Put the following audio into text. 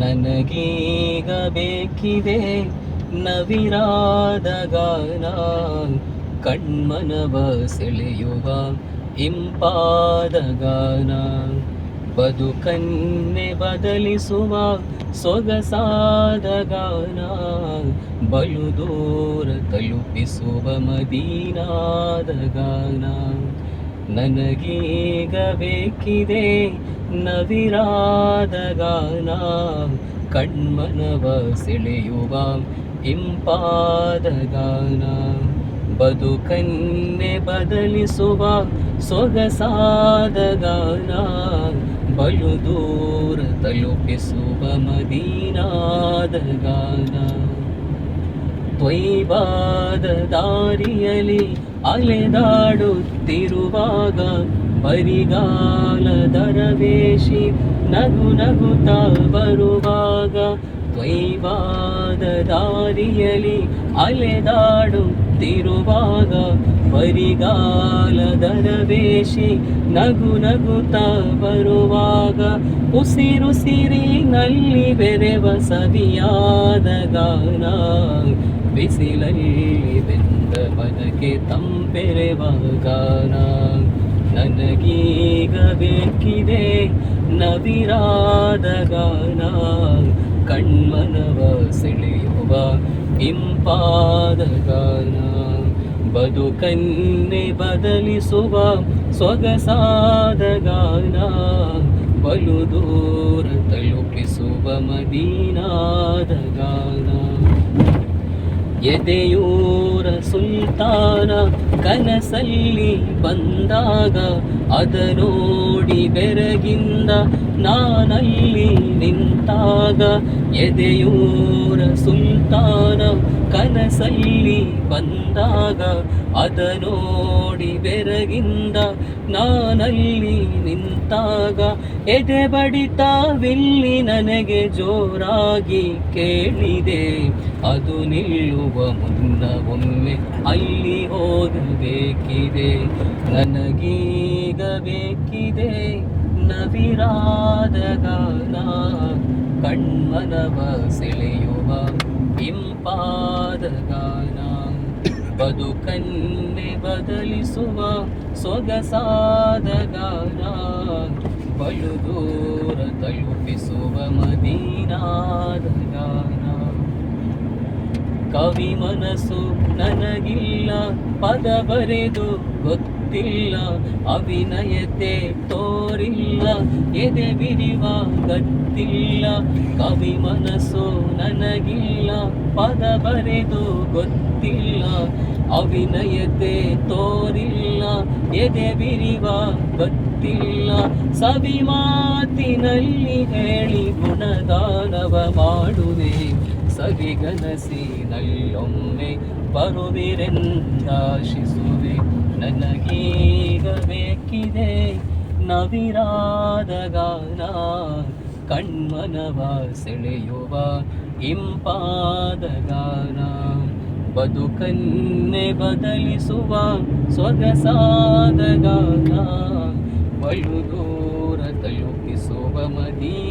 ನನಗೀಗ ಬೇಕಿದೆ ನವಿರಾದ ಗಾನ. ಕಣ್ಮನವ ಸೆಳೆಯುವ ಇಂಪಾದ ಗಾನ. ಬದುಕನ್ನೆ ಬದಲಿಸುವ ಸೊಗಸಾದ ಗಾನ. ಬಲು ದೂರ ತಲುಪಿಸುವ ಮದೀನಾದ ಗಾನ. ನನಗೀಗ ಬೇಕಿದೆ ನವಿರಾದ ಗಾನ. ಕಣ್ಮನವ ಸೆಳೆಯುವ ಇಂಪಾದ ಗಾನ. ಬದುಕನ್ನೆ ಬದಲಿಸುವ ಸೊಗಸಾದ ಗಾನ. ಬಲು ದೂರ ತಲುಪಿಸುವ ಮದೀನಾದ ಗಾನ. ತ್ವೈವಾದ ದಾರಿಯಲಿ ಅಲೆದಾಡುತ್ತಿರುವಾಗ ಬರಿಗಾಲ ದರವೇಶಿ ನಗು ನಗುತ್ತಾ ಬರುವಾಗ ತ್ವೈವಾದ ದಾರಿಯಲಿ ಅಲೆದಾಡುತ್ತಿರುವಾಗ ಬರಿಗಾಲ ದರವೇಶಿ ನಗು ನಗುತ್ತಾ ಬರುವಾಗ ಉಸಿರುಸಿರಿನಲ್ಲಿ ಬೆರೆವ ಸವಿಯಾದ ಗಾನ. ಬಿಸಿಲಲ್ಲಿ ಬೆಂದ ಬದಕೆ ತಂಪೆರೆವ ಗಾನ ನನಗೀಗ ಬೇಕಿದೆ ನವಿರಾದ ಗಾನ. ಕಣ್ಮನವ ಸೆಳೆಯುವ ಇಂಪಾದ ಗಾನ. ಬದುಕನ್ನೆ ಬದಲಿಸುವ ಸೊಗಸಾದ ಗಾನ. ಬಲು ದೂರ ತಲುಪಿಸುವ ಮದೀನಾದ ಗಾನ. ಎದೆಯೂರ ಸುಲ್ತಾನ ಕನಸಲ್ಲಿ ಬಂದಾಗ ಅದರೋಡಿ ಬೆರಗಿಂದ ನಾನಲ್ಲಿ ನಿಂತಾಗ ಎದೆಯೂರ ಸುಲ್ತಾನ ಕನಸಲ್ಲಿ ಬಂದಾಗ ಅದನೋಡಿ ಬೆರಗಿಂದ ನಾನಲ್ಲಿ ನಿಂತಾಗ ಎದೆ ಬಡಿತವಿಲ್ಲಿ ನನಗೆ ಜೋರಾಗಿ ಕೇಳಿದೆ. ಅದು ನಿಲ್ಲುವ ಮುನ್ನ ಒಮ್ಮೆ ಅಲ್ಲಿ ಹೋಗಬೇಕಿದೆ ನನಗೀಗ ಬೇಕಿದೆ ನವಿರಾದ ಗಾನ. ಕಣ್ಮನವ ಸೆಳೆಯುವ ಇಂಪಾದ ಗಾನ. ಬದುಕನ್ನೆ ಬದಲಿಸುವ ಸೊಗಸಾದ ಗಾನ. ಬಲು ದೂರ ತಲುಪಿಸುವ ಮದೀನಾದ ಗಾನ. ಕವಿ ಮನಸ್ಸು ನನಗಿಲ್ಲ, ಪದ ಬರೆದು ಗೊತ್ತಿಲ್ಲ, ಅಭಿನಯತೆ ತೋರಿಲ್ಲ, ಎದೆ ಬಿರಿವ ಗತ್ತಿಲ್ಲ ಕವಿ ಮನಸ್ಸು ನನಗಿಲ್ಲ, ಪದ ಬರೆದು ಗೊತ್ತಿಲ್ಲ, ಅಭಿನಯತೆ ತೋರಿಲ್ಲ, ಎದೆ ಬಿರಿವ ಗೊತ್ತಿಲ್ಲ ಸವಿ ಮಾತಿನಲ್ಲಿ ಹೇಳಿ ಗುಣಗಾನವ ಮಾಡುವೆ. ಸವಿಗನಸಿನಲ್ಲೊಮ್ಮೆ ಬರುವಿರೆಂದಾಶಿಸುವೆ. ನನಗೀಗ ಬೇಕಿದೆ ನವಿರಾದ ಗಾನ. ಕಣ್ಮನವ ಸೆಳೆಯುವ ಇಂಪಾದ ಗಾನ. ಬದುಕನ್ನೆ ಬದಲಿಸುವ ಸೊಗಸಾದ ಗಾನ. ಬಲು ದೂರ ತಲುಪಿಸುವ ಮದೀನ